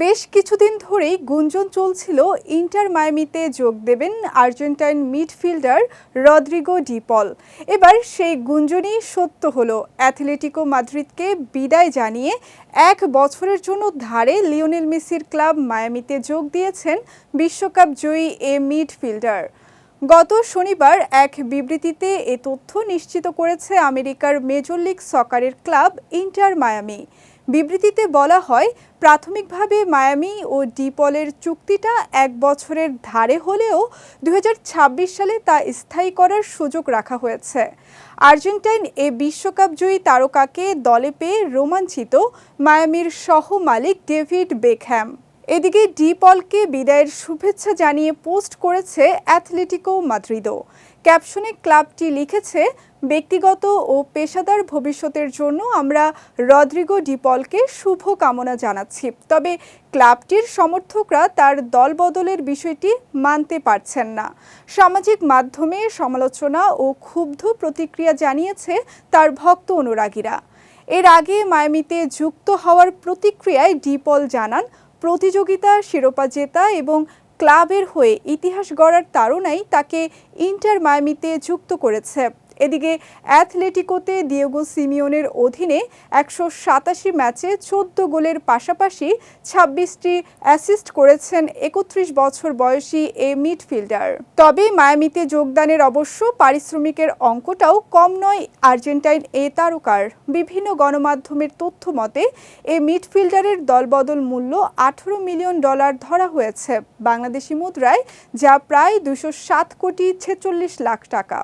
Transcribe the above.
বেশ কিছুদিন ধরেই গুঞ্জন চলছিল। ইন্টার মায়ামিতে যোগ দেবেন আর্জেন্টাইন মিডফিল্ডার রদ্রিগো ডিপল এবার সেই গুঞ্জনই সত্য হলো। অ্যাথলেটিকো মাদ্রিদকে বিদায় জানিয়ে এক বছরের জন্য ধারে লিওনেল মেসির ক্লাব মায়ামিতে যোগ দিয়েছেন বিশ্বকাপ জয়ী এ মিডফিল্ডার। গত শনিবার এক বিবৃতিতে এ তথ্য নিশ্চিত করেছে আমেরিকার মেজর লিগ সকারের ক্লাব ইন্টার মায়ামি। বিবৃতিতে বলা হয়, প্রাথমিকভাবে মায়ামি ও ডিপলের চুক্তিটা এক বছরের ধারে হলেও দু হাজার ছাব্বিশ সালে তা স্থায়ী করার সুযোগ রাখা হয়েছে। আর্জেন্টাইন এ বিশ্বকাপ জয়ী তারকাকে দলে পেয়ে রোমাঞ্চিত মায়ামির সহ মালিক ডেভিড বেকহ্যাম। এদিকে ডিপলকে বিদায়ের শুভেচ্ছা জানিয়ে পোস্ট করেছে অ্যাথলেটিকো মাদ্রিদো ক্যাপশনে ক্লাবটি লিখেছে, ব্যক্তিগত ও পেশাদার ভবিষ্যতের জন্য আমরা রদ্রিগো ডিপলকে শুভ কামনা জানাচ্ছি। তবে ক্লাবটির সমর্থকরা তার দল বদলের বিষয়টি মানতে পারছেন না। সামাজিক মাধ্যমে সমালোচনা ও ক্ষুব্ধ প্রতিক্রিয়া জানিয়েছে তার ভক্ত অনুরাগীরা। এর আগে মায়ামিতে যুক্ত হওয়ার প্রতিক্রিয়ায় ডিপল জানান প্রতিযোগিতা শিরোপা জেতা এবং ক্লাবের হয়ে ইতিহাস গড়ার তারুণাই তাকে ইন্টার মায়ামিতে যুক্ত করেছে। এদিকে অ্যাথলেটিকোতে দিয়েগো সিমিওনের অধীনে একশো সাতাশি ম্যাচে চোদ্দ গোলের পাশাপাশি ছাব্বিশটি অ্যাসিস্ট করেছেন একত্রিশ বছর বয়সী এ মিডফিল্ডার। তবে মায়ামিতে যোগদানের অবশ্য পারিশ্রমিকের অঙ্কটাও কম নয় আর্জেন্টাইন এ তারকার। বিভিন্ন গণমাধ্যমের তথ্য মতে, এ মিডফিল্ডারের দলবদল মূল্য আঠারো মিলিয়ন ডলার ধরা হয়েছে। বাংলাদেশি মুদ্রায় যা প্রায় দুশো সাত কোটি ছেচল্লিশ লাখ টাকা।